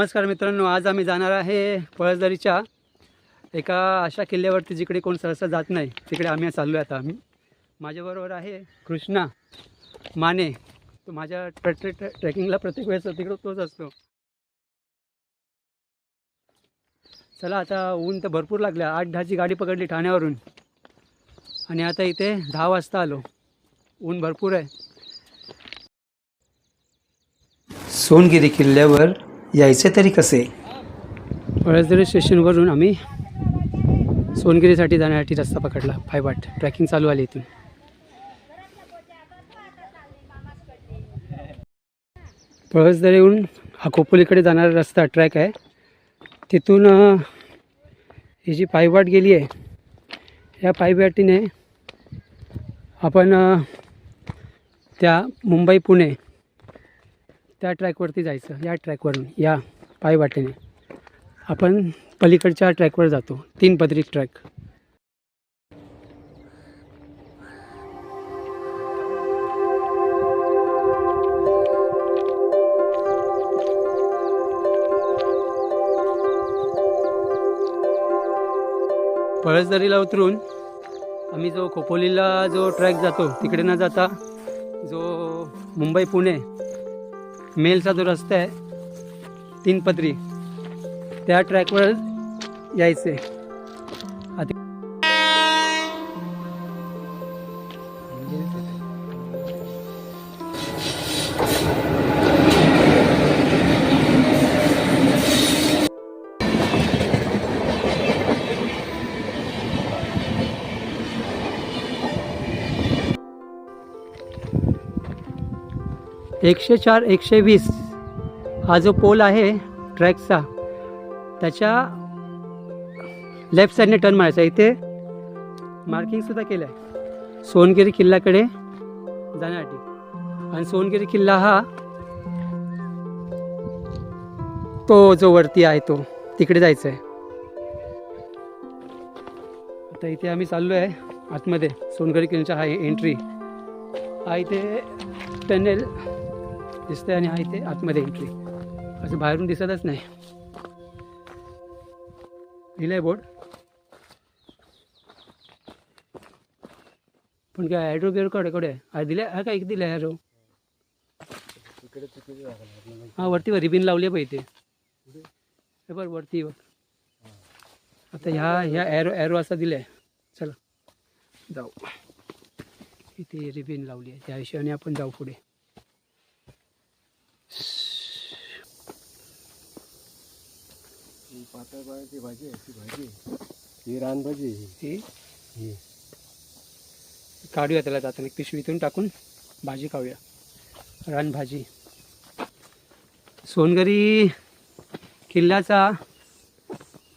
नमस्कार मित्रांनो आज आम्ही जाणार आहे पळसदरीच्या एका अशा किल्ल्यावरती जिकडे कोण सहसा जात नाही तिकडे आम्ही चाललो आहे आता आम्ही. माझ्याबरोबर आहे कृष्णा माने. तो माझ्या ट्रे ट्रे ट्रेकिंगला प्रत्येक वेळेस तिकडं तोच असतो. चला आता ऊन तर भरपूर लागलं. आठ दहाची गाडी पकडली ठाण्यावरून. आणि आता इथे दहा वाजता आलो. ऊन भरपूर आहे. सोनगिरी किल्ल्यावर यायचे तरी कसे? पळसदरे स्टेशनवरून आम्ही सोनगिरीसाठी जाण्यासाठी रस्ता पकडला. फायबाट ट्रॅकिंग चालू आली इथून. पळसदरीहून हाकोपोलीकडे जाणारा रस्ता ट्रॅक आहे. तिथून ही जी पायवाट गेली आहे या पायवाटीने आपण त्या मुंबई पुणे त्या ट्रॅकवरती जायचं या ट्रॅकवरून या पायवाटेने. आपण पलीकडच्या ट्रॅकवर जातो तीन पदरी ट्रॅक. पळसदरीला उतरून आम्ही जो खोपोलीला जो ट्रॅक जातो तिकडे न जाता जो मुंबई पुणे मेलचा जो रस्ता आहे तीन पदरी त्या ट्रॅकवर यायचे एकशे चार एकशे वीस. हा जो पोल आहे ट्रॅकचा त्याच्या लेफ्ट साईडने टर्न मारायचा. इथे मार्किंगसुद्धा केलं आहे सोनगिरी किल्ल्याकडे जाण्यासाठी. आणि सोनगिरी किल्ला हा तो जो वरती आहे तो तिकडे जायचं आहे आता इथे आम्ही चाललो आहे आतमध्ये. सोनगिरी किल्ल्याच्या हा एंट्री हा इथे टनेल दिसतंय आणि हा इथे आतमध्ये एंट्री असं बाहेरून दिसतच नाही. लिहिलंय बोर्ड. पण काय ॲड्रो बिअरकडे कडे आहे. दिले हा काय दिलं आहे ॲरो हा वरती रिबिन लावली आहे पाहिजे हे बरं वरती बघ आता ह्या ह्या ॲरो ॲरो असा दिलाय. चला. जाऊ. इथे रिबिन लावली आहे. त्या हिशोबाने आपण जाऊ पुढे. पातळ पाण्याची भाजी आहे ती भाजी ही रानभाजी आहे. ही ही काढूया त्याला जाताना एक पिशवीतून टाकून भाजी खाऊया. रानभाजी सोनगरी किल्ल्याचा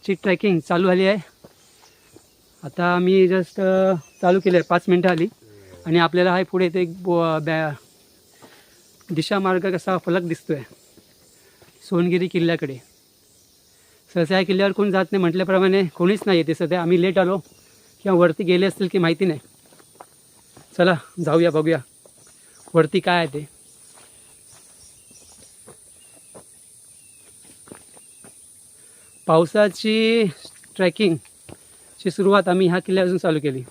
ची ट्रॅकिंग चालू झाली आहे. आता मी जस्ट चालू केलं आहे पाच मिनटं आली. आणि आपल्याला हा पुढे ते एक बो बॅ दिशा मार्ग कसा फलक दिसतो आहे सोनगिरी किल्ल्याकडे. सहसा या किल्ल्यावर कोण जात नाही म्हटल्याप्रमाणे कोणीच नाही येते. सध्या आम्ही लेट आलो किंवा वरती गेले असतील की माहिती नाही. चला जाऊया बघूया. वरती काय आहे ते? पावसाची ट्रॅकिंगची सुरुवात आम्ही ह्या किल्ल्यापासून चालू केली.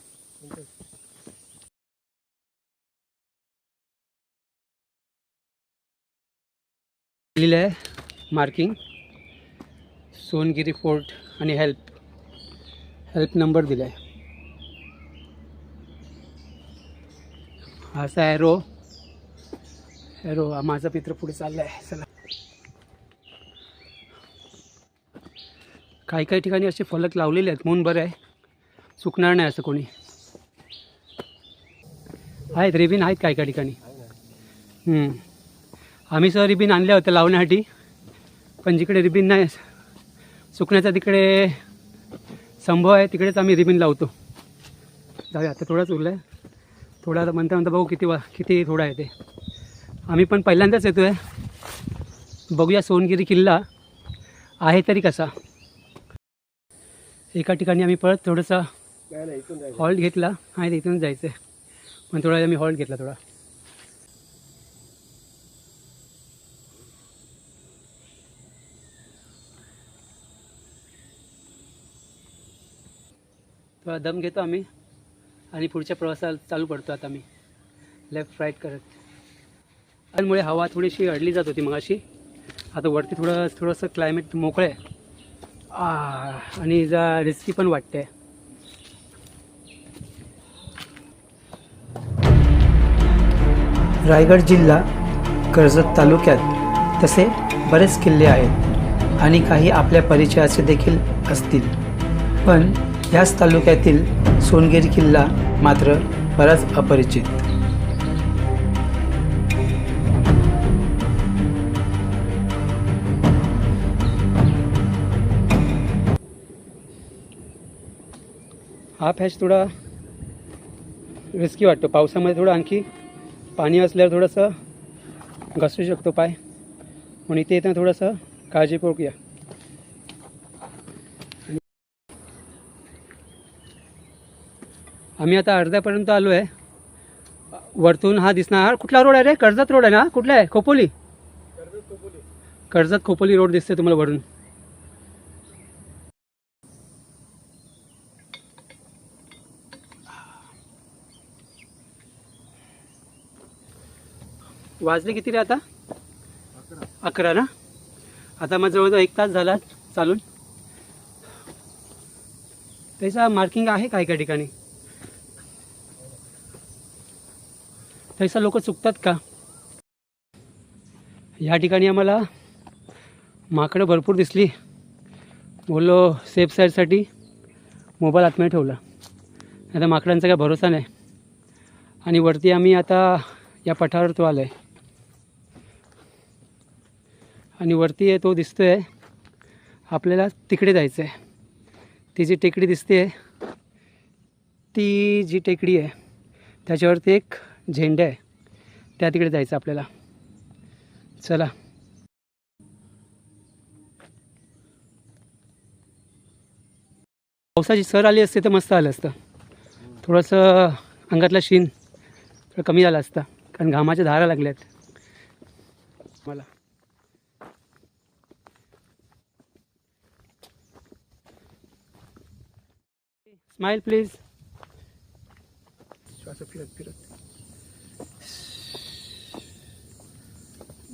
लिहिलं आहे मार्किंग सोनगिरी फोर्ट आणि हेल्प हेल्प नंबर दिला आहे असा ॲरो ॲरो हा माझा मित्र पुढे चालला आहे चला. काही काही ठिकाणी असे फलक लावलेले आहेत. म्हणून बरं आहे. चुकणार नाही असं कोणी. आहेत रिबिन आहेत काही काही ठिकाणी. आम्ही सह रिबीन आणल्या होत्या लावण्यासाठी. पण जिकडे रिबिन नाही चुकण्याचा तिकडे संभव आहे तिकडेच आम्ही रिबिन लावतो. जाऊया आता थोडाच उरला आहे थोडा म्हणता म्हणता बघू किती वा किती थोडा आहे ते. आम्ही पण पहिल्यांदाच येतो आहे बघूया सोनगिरी किल्ला आहे तरी कसा. एका ठिकाणी आम्ही परत थोडंसं हॉल्ट घेतला. आणि इथून जायचं आहे पण थोडा आम्ही हॉल्ट घेतला थोडा. थोडा दम घेतो आम्ही आणि पुढच्या प्रवासाला चालू करतो आता आम्ही. लेफ्ट राईट करत त्यामुळे हवा थोडीशी अडली जात होती मग अशी आता वरती थोडं थोडंसं क्लायमेट मोकळं आहे. आ, आणि जा रिस्की पण वाटते रायगड जिल्हा कर्जत तालुक्यात तसे बरेच किल्ले आहेत आणि काही आपल्या परिचयाचे देखील असतील. पण ह्याच तालुक्यातील सोनगिरी किल्ला मात्र बराच अपरिचित. हा फॅच थोडा रिस्की वाटतो. पावसामध्ये थोडं आणखी पाणी असल्यावर थोडंसं घसरू शकतो पाय. म्हणून इथे येताना थोडंसं काळजीपूर्वक या आम्ही आता अर्ध्यापर्यंत आलो आहे वरतून हा दिसणार. कुठला रोड आहे रे? कर्जत रोड आहे ना? कुठला आहे? खोपोली? कर्जत खोपोली रोड दिसते तुम्हाला वरून. वाजले किती रे आता? अकरा ना? आता मग जवळजवळ एक तास झाला चालून. त्याचा मार्किंग आहे काय काय ठिकाणी? तैसा लोक चुकतात का? या ठिकाणी आम्हाला माकडं भरपूर दिसली. बोललो सेफ साईडसाठी मोबाईल आतमध्ये ठेवला. आता माकडांचा काय भरोसा नाही. आणि वरती आम्ही आता या पठारावर तो आलो आहे आणि वरती आहे तो दिसतो आहे आपल्याला तिकडे जायचं आहे ती जी टेकडी दिसते ती जी टेकडी आहे त्याच्यावरती एक झेंडे आहे. त्या तिकडे जायचं आपल्याला. चला. पावसाची सर आली असते तर मस्त आलं असतं. थोडंसं अंगातला शीन थोडं कमी झाला असता. कारण घामाच्या धारा लागल्यात. मला. स्माईल प्लीज श्वास फिरत फिरत.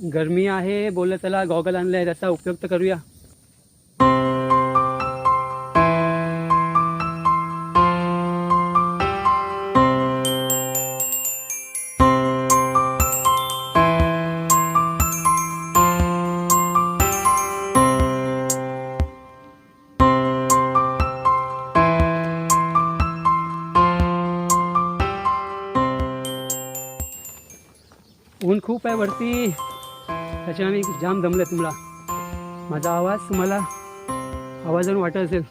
गरमी आहे, बोललं चला गॉगल आणलं आहे, त्याचा उपयोग तर करूया. ऊन खूप आहे वरती. त्याच्या आम्ही जाम दमलं तुम्हाला? माझा आवाज तुम्हाला आवाजावरून वाटत असेल.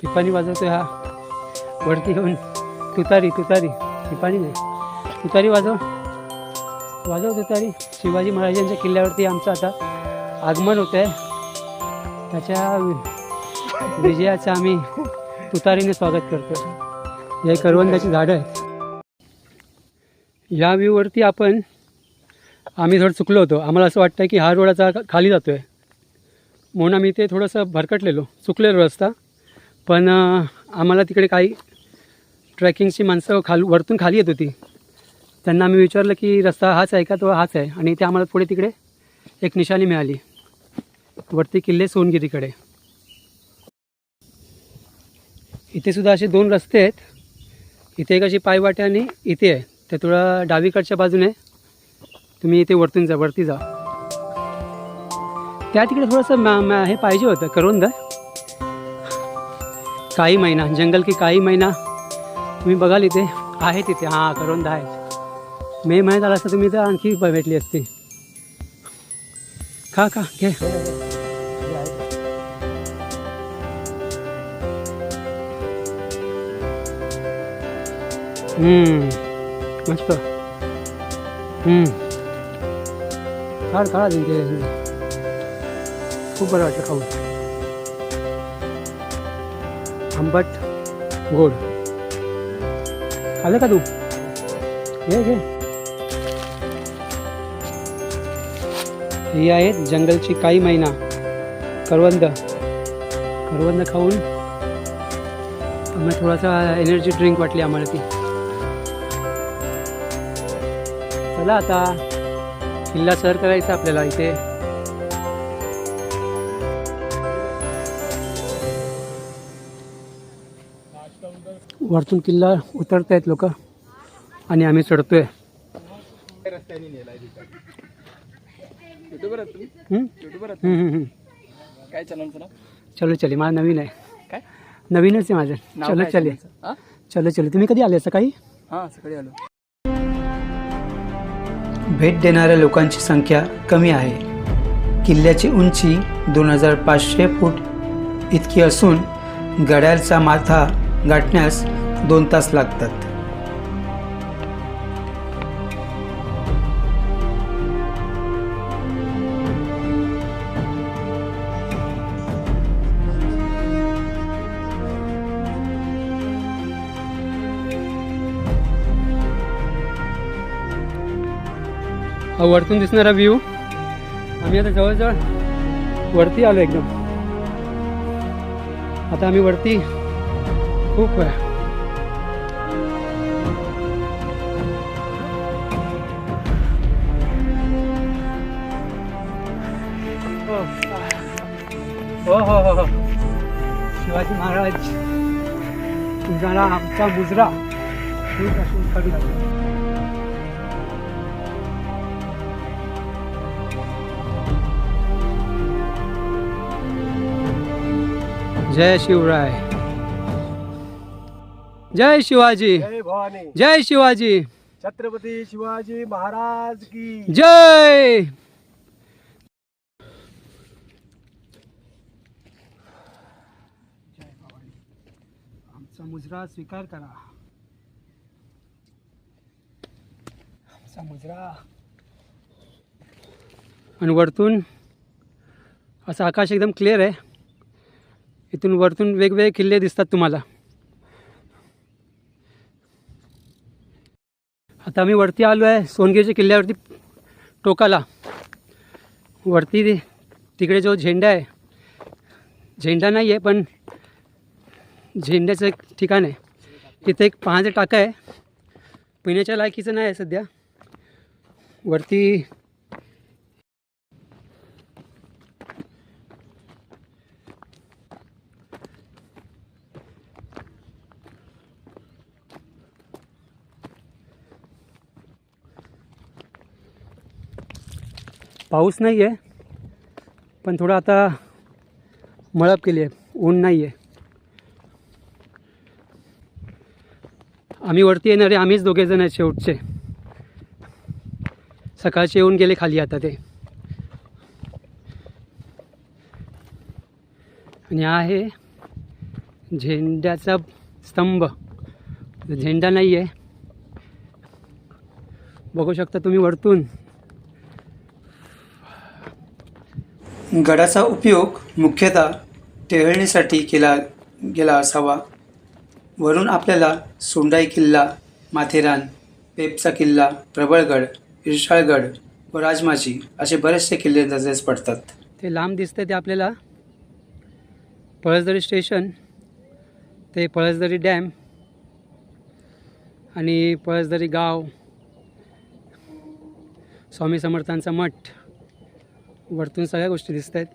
पिपाणी वाजवतो हा. वरती घेऊन तुतारी तुतारी. पिपाणी नाही. तुतारी वाजव. वाजव तुतारी. शिवाजी महाराजांच्या किल्ल्यावरती आमचं आता आगमन होतं आहे त्याच्या विजयाचं आम्ही तुतारीने स्वागत करतो हे करवंदाची झाडं आहेत. या व्ह्यूवरती आपण आम्ही थोडं चुकलो होतो. आम्हाला असं वाटतं की हा रोडाचा खाली जातो आहे म्हणून आम्ही इथे थोडंसं भरकटलेलो. चुकलेलो रस्ता. पण आम्हाला तिकडे काही ट्रॅकिंगची माणसं खाल वरतून खाली येत होती. त्यांना आम्ही विचारलं की रस्ता हाच आहे का? तो हाच आहे. आणि ते आम्हाला पुढे तिकडे एक निशाणी मिळाली. वरती किल्ले सोनगिरीकडे इथे सुद्धा असे दोन रस्ते आहेत. इथे एक अशी पायवाटे आणि इथे आहे. ते थोडं डावीकडच्या बाजूने तुम्ही इथे वरतून जा वरती जा. त्या तिकडे थोडंसं हे पाहिजे होतं करून द काही महिना जंगल की काही महिना तुम्ही बघाल इथे आहे तिथे हां करवंद आहे. मे महिन्यात आला असता तुम्ही तर आणखी भेटली असती. खा खा घे. मस्त. हम्म. खाड खाडा तुमचे खूप बरं वाटतं खाऊन आंबट गोड। खाल्लं का तू घे घे ही आहेत जंगलची काही महिना करवंद। करवंद खाऊन मग थोडासा एनर्जी ड्रिंक वाटली आम्हाला ती. चला आता. किल्ला सर करायचा आपल्याला इथे. वरतून किल्ला उतरतायत लोक आणि आम्ही चढतोय. आहात आहात. काय चलो चले. माझं नवीन आहे. काय? नवीनच आहे माझं. चलो चले. चलो चलो. तुम्ही कधी आले सकाळी? हा सकाळी आलो. भेट देणाऱ्या लोकांची संख्या कमी आहे. किल्ल्याची उंची दोन हजार पाचशे फूट इतकी असून गड्यालचा माथा गाठण्यास दोन तास लागतात. हा वरतून दिसणारा व्ह्यू आम्ही आता जवळजवळ वरती आलो एकदम. आता आम्ही वरती खूप आहे हो हो हो हो. शिवाजी महाराज तुझा आमचा मुजरा. खूप असून कधी लागला जय शिवराय। जय शिवाजी। जय भवानी। जय शिवाजी। छत्रपती शिवाजी महाराज की। जय। आमचा मुजरा स्वीकार करा। आमचा मुजरा। आणि वरतून असं आकाश एकदम क्लिअर आहे. इथून वरतून वेगवेगळे किल्ले दिसतात तुम्हाला. आता आम्ही वरती आलो आहे सोनगिरीच्या किल्ल्यावरती टोकाला. वरती तिकडे जो झेंडा आहे झेंडा नाही आहे पण झेंड्याचं एक ठिकाण आहे. तिथे एक पाण्याचा टाका आहे. पिण्याच्या लायकीचं नाही आहे सध्या. वरती पाऊस नाही आहे पण थोडं आता मळप केली आहे ऊन नाही आहे आम्ही वरती येणारे आम्हीच दोघेजण आहेत शेवटचे. सकाळचे येऊन गेले खाली आता ते. आणि आहे झेंड्याचा स्तंभ. झेंडा नाही आहे बघू शकता तुम्ही वरतून. गडाचा उपयोग मुख्यतः टेहळणीसाठी केला गेला असावा. वरून आपल्याला सोंडाई किल्ला माथेरान पेपचा किल्ला प्रबळगड इरशाळगड व राजमाची असे बरेचसे किल्ले नजरेस पडतात. ते लांब दिसतं ते आपल्याला. पळसदरी स्टेशन ते पळसदरी डॅम आणि पळसदरी गाव. स्वामी समर्थांचा मठ. वरतून सगळ्या गोष्टी दिसत आहेत.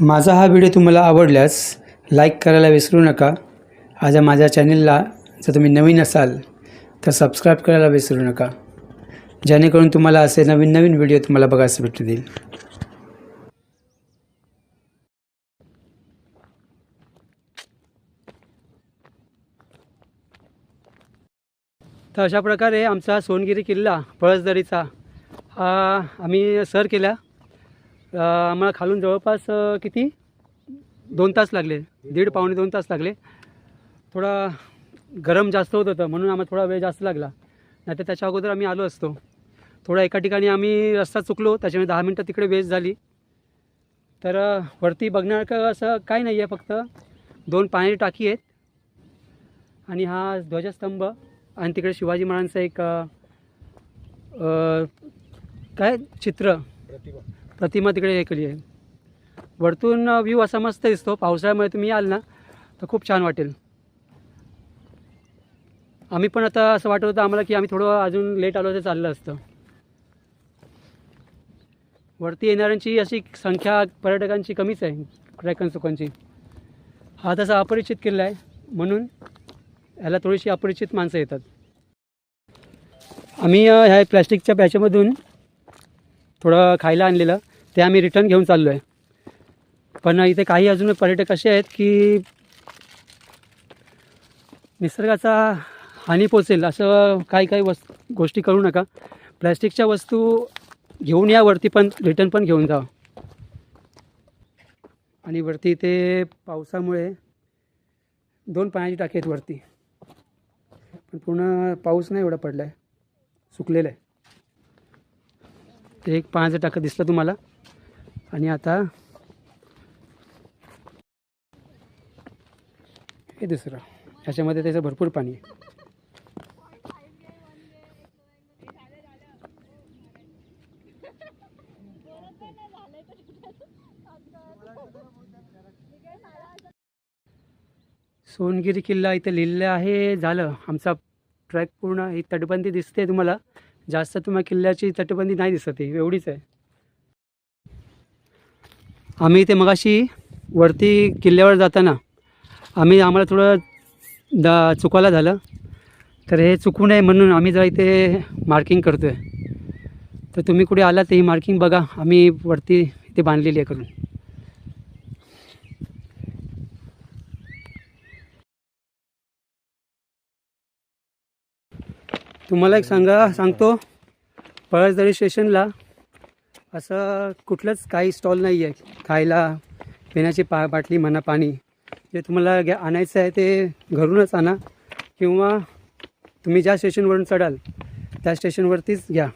माझा हा व्हिडिओ तुम्हाला आवडल्यास लाईक करायला विसरू नका. आज माझ्या चॅनलला जर तुम्ही नवीन असाल तर सबस्क्राईब करायला विसरू नका. जेणेकरून तुम्हाला असे नवीन नवीन व्हिडिओ तुम्हाला बघायला भेटतील. तर अशा प्रकारे आमचा सोनगिरी किल्ला पळसदरीचा हा आम्ही सर केला. आम्हाला खालून जवळपास किती? दोन तास लागले. दीड पावणे दोन तास लागले. थोडा गरम जास्त होत होतं म्हणून आम्हाला थोडा वेळ जास्त लागला. नाही तर त्याच्या अगोदर आम्ही आलो असतो. थोडा एका ठिकाणी आम्ही रस्ता चुकलो त्याच्यामुळे दहा मिनटं तिकडे वेस्ट झाली. तर वरती वरती बघण्यासारखं असं काही नाही आहे फक्त दोन पाण्याची टाकी आहेत. आणि हा ध्वजस्तंभ. आणि तिकडे शिवाजी महाराजांचं एक काय चित्र? प्रतिमा. तिकडे हे केली आहे. वरतून व्ह्यू असा मस्त दिसतो. पावसाळ्यामुळे तुम्ही याल ना तर खूप छान वाटेल. आम्ही पण आता असं वाटत होतं आम्हाला की आम्ही थोडं अजून लेट आलो तर चाललं असतं. वरती येणाऱ्यांची अशी संख्या पर्यटकांची कमीच आहे ट्रॅकन सुकांची हा तसा अपरिचित किल्ला आहे म्हणून ह्याला थोडीशी अपरिचित माणसं येतात. आम्ही ह्या प्लॅस्टिकच्या बॅचमधून थोडं खायला आणलेलं ते आम्ही रिटर्न घेऊन चाललो आहे पण इथे काही अजून पर्यटक असे आहेत की निसर्गाचा हानी पोचेल असं काही काही वस् गोष्टी करू नका. प्लॅस्टिकच्या वस्तू घेऊन या वरती पण रिटर्न पण घेऊन जा. आणि वरती इथे पावसामुळे दोन पाण्याची टाकी आहेत वरती. पूर्ण पाऊस नाही एवढा पडला आहे सुकलेलं आहे ते एक पाण्याचं टाकं दिसलं तुम्हाला. आणि आता हे दुसरं. ह्याच्यामध्ये त्याचं भरपूर पाणी आहे. सोनगिरी किल्ला इथे लिहिलेलं आहे. झालं. आमचा ट्रॅक पूर्ण ही तटबंदी दिसते तुम्हाला. जास्त तुम्हाला किल्ल्याची तटबंदी नाही दिसत ही एवढीच आहे. आम्ही इथे मगाशी वरती किल्ल्यावर जाताना आम्ही आम्हाला थोडं दा चुकायला झालं. तर हे चुकू नये म्हणून आम्ही जरा इथे मार्किंग करतो आहे तर तुम्ही कुठे आलात ही मार्किंग बघा. आम्ही वरती इथे बांधलेली आहे करून. तुम्हाला एक सांगा सांगतो. पळसदरी स्टेशनला असं कुठलंच काही स्टॉल नाही आहे. खायला पिण्याची पा बाटली म्हणा पाणी. जे तुम्हाला घ्या आणायचं आहे ते घरूनच आणा. किंवा तुम्ही ज्या स्टेशनवरून चढाल त्या स्टेशनवरतीच घ्या.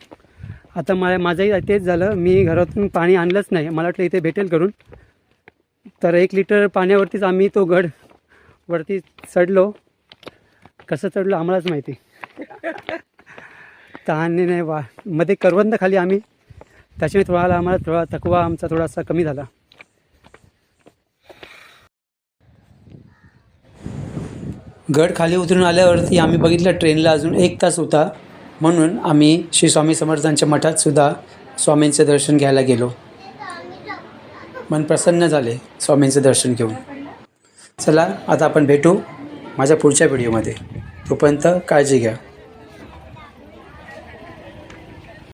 आता मला माझंही तेच झालं. मी घरातून पाणी आणलंच नाही. मला वाटलं इथे भेटेल करून तर एक लिटर पाण्यावरतीच आम्ही तो गड वरती चढलो. कसं चढलो आम्हालाच माहिती. तहाने नाही वा मध्ये करवंद खाली आम्ही. त्याच्यामुळे थोडा आम्हाला थोडा थकवा आमचा थोडासा कमी झाला. गड खाली उतरून आल्यावरती आम्ही बघितलं ट्रेनला अजून एक तास होता. म्हणून आम्ही श्री स्वामी समर्थांच्या मठातसुद्धा स्वामींचं दर्शन घ्यायला गेलो. मन प्रसन्न झाले स्वामींचं दर्शन घेऊन. चला आता आपण भेटू माझ्या पुढच्या व्हिडिओमध्ये. तोपर्यंत काळजी घ्या.